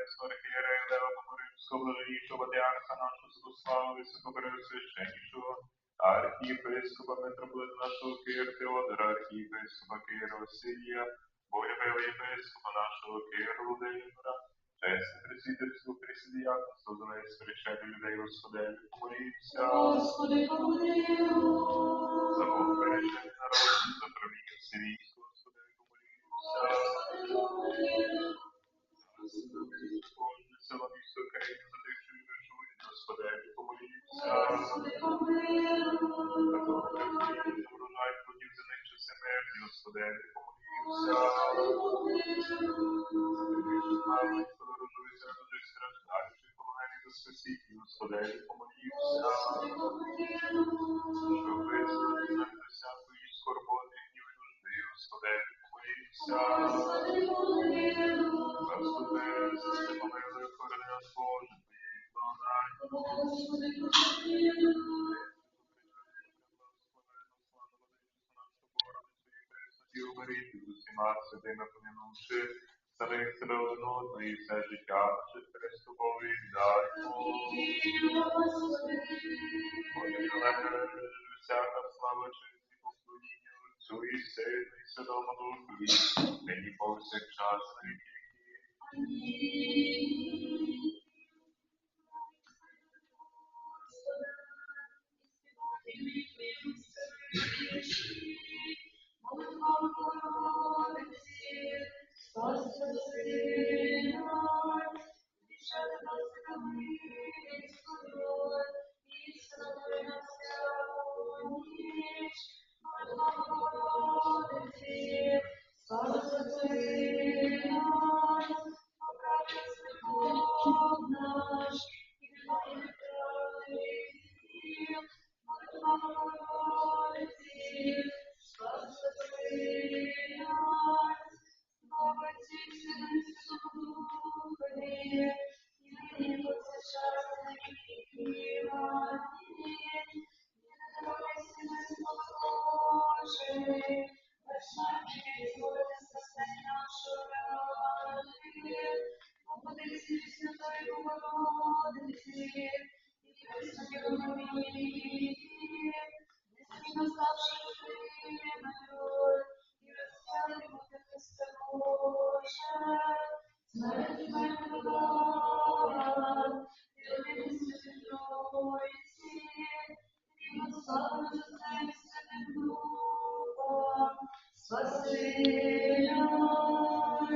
Архієрея Лева Поморинського, благодійшого патріарха нашого Святослава, високопересвященнішого, архієпископа митрополита нашого Кир Теодора, архієпископа Кира Василія, Богоявила єпископа нашого Кира Володимира, чесне пресвітерську присідіяконство, за неї сперечати людей Господеві, помолімся. Господи, помилуй. За Бог бережений народ, за правління тих, що люди помолімся. Господи, помилуй. Заступи, помилуй, святими помінувши, самих себе одного і все життя наше Христової віддаємо. Боже, але всяка слава честь і поклоніння Отцю і Сину і Святому Духові, нині повсякчас на віки віків.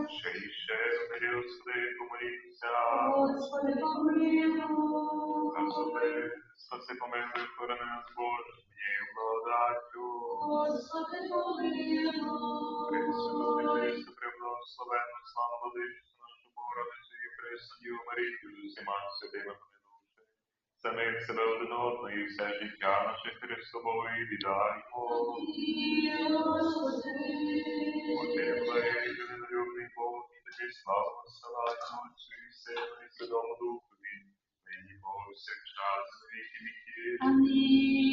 Ще і ще, мирі Господи, помолімся. Господи, помилуй. Спаси, помилуй, охорони нас, Боже, Твоєю благодаттю. Господи, помилуй. Пресвяту, Христу, преблагословенну, славу владичцю нашу Богородицю і Христу Марію, з усіма святими помінувши. Самих себе один одного і все життя наше Христової віддаємо. Господи,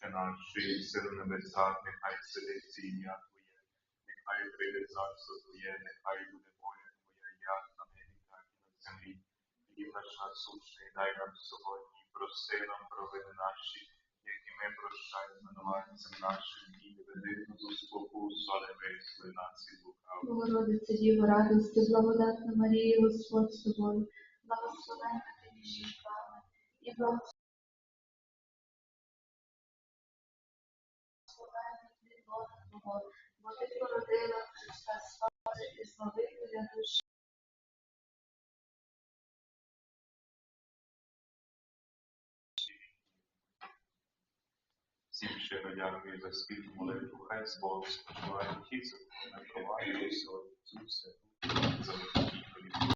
Kenar Süheyl Sarı'nın ve Saad Mekayet Sarı'yı нехай прийде царство Твоє, нехай буде воля Твоя, як на небі, так і на землі. Хліб наш насущний дай нам сьогодні, прости нам провини наші, як і ми прощаємо винуватцям нашим, і не веди нас у спокусу, але визволи нас від лукавого. Богородице Діво, радости, благодатна Марія, Господь з тобою, благословенна ти між жінками, і лона Твого, бо ти породила Христа Спаси і Славителя душі. Всім щиро дякую за спільну молитву, хай з Богом спочиває ті, за кого ми проваджуємо, Ісусу, за